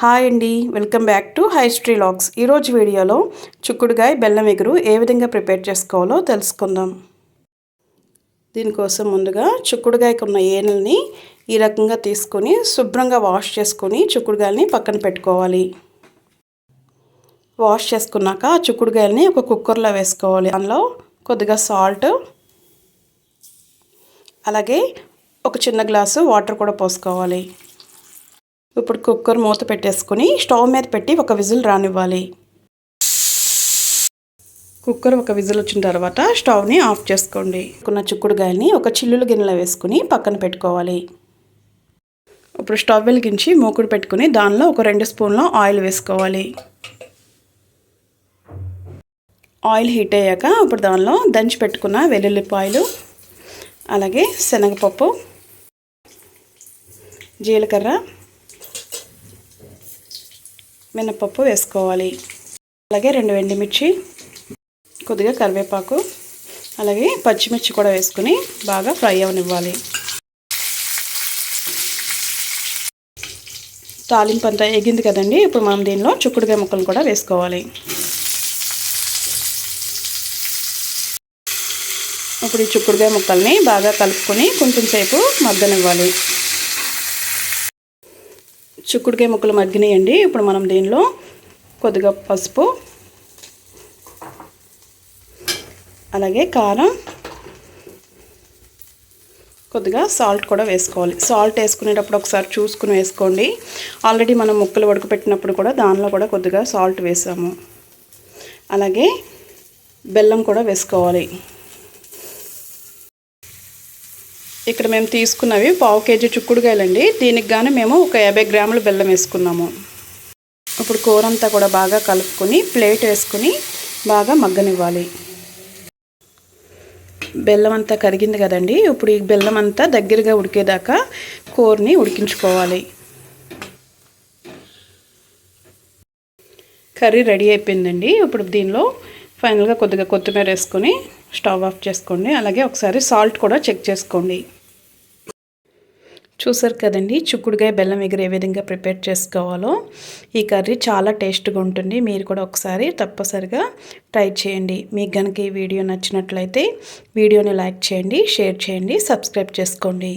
Hi అండి welcome back to history logs. ఈరోజు వీడియోలో చుక్కుడుగాయ బెల్లం ఎగురు ఏ విధంగా ప్రిపేర్ చేసుకోవాలో తెలుసుకుందాం. దీనికోసం ముందుగా చుక్కుడుగాయకు ఉన్న ఏనల్ని ఈ రకంగా తీసుకొని శుభ్రంగా వాష్ చేసుకొని చుక్కుడుగాయల్ని పక్కన పెట్టుకోవాలి. వాష్ చేసుకున్నాక ఆ ఒక కుక్కర్లో వేసుకోవాలి. అందులో కొద్దిగా సాల్ట్ అలాగే ఒక చిన్న గ్లాసు వాటర్ కూడా పోసుకోవాలి. ఇప్పుడు కుక్కర్ మూత పెట్టేసుకొని స్టవ్ మీద పెట్టి ఒక విజిల్ రానివ్వాలి. కుక్కర్ ఒక విజిల్ వచ్చిన తర్వాత స్టవ్ని ఆఫ్ చేసుకోండి. కొన్న చుక్కుడుగాయని ఒక చిల్లుల గిన్నెలో వేసుకుని పక్కన పెట్టుకోవాలి. ఇప్పుడు స్టవ్ వెలిగించి మూకుడు పెట్టుకుని దానిలో ఒక రెండు స్పూన్ల ఆయిల్ వేసుకోవాలి. ఆయిల్ హీట్ అయ్యాక ఇప్పుడు దానిలో దంచి పెట్టుకున్న వెల్లుల్లిపాయలు అలాగే శనగపప్పు జీలకర్ర మినపప్పు వేసుకోవాలి. అలాగే రెండు ఎండుమిర్చి కొద్దిగా కరివేపాకు అలాగే పచ్చిమిర్చి కూడా వేసుకుని బాగా ఫ్రై అవనివ్వాలి. తాలింపు అంతా ఎగింది కదండి ఇప్పుడు మనం దీనిలో చుక్కుడుగా ముక్కలు కూడా వేసుకోవాలి. ఇప్పుడు ఈ చుక్కుడుగా ముక్కల్ని బాగా కలుపుకొని కొంచెం సేపు మగ్గనివ్వాలి. చిక్కుడుకాయ ముక్కలు మగ్గినాయండి. ఇప్పుడు మనం దీనిలో కొద్దిగా పసుపు అలాగే కారం కొద్దిగా సాల్ట్ కూడా వేసుకోవాలి. సాల్ట్ వేసుకునేటప్పుడు ఒకసారి చూసుకుని వేసుకోండి. ఆల్రెడీ మనం ముక్కలు ఉడకపెట్టినప్పుడు కూడా దానిలో కూడా కొద్దిగా సాల్ట్ వేసాము. అలాగే బెల్లం కూడా వేసుకోవాలి. ఇక్కడ మేము తీసుకున్నవి పావు కేజీ చుక్కుడుకాయలండి. దీనికి కానీ మేము ఒక యాభై గ్రాములు బెల్లం వేసుకున్నాము. ఇప్పుడు కూర అంతా కూడా బాగా కలుపుకొని ప్లేట్ వేసుకుని బాగా మగ్గనివ్వాలి. బెల్లం అంతా కరిగింది కదండి. ఇప్పుడు ఈ బెల్లం అంతా దగ్గరగా ఉడికేదాకా కూరని ఉడికించుకోవాలి. కర్రీ రెడీ అయిపోయిందండి. ఇప్పుడు దీనిలో ఫైనల్గా కొద్దిగా కొత్తిమీర వేసుకొని స్టవ్ ఆఫ్ చేసుకోండి. అలాగే ఒకసారి సాల్ట్ కూడా చెక్ చేసుకోండి. చూసారు కదండి చుక్కుడుగాయ బెల్లం ఎగురు ఏ విధంగా ప్రిపేర్ చేసుకోవాలో. ఈ కర్రీ చాలా టేస్ట్గా ఉంటుంది. మీరు కూడా ఒకసారి తప్పనిసరిగా ట్రై చేయండి. మీకు కనుక ఈ వీడియో నచ్చినట్లయితే వీడియోని లైక్ చేయండి షేర్ చేయండి సబ్స్క్రైబ్ చేసుకోండి.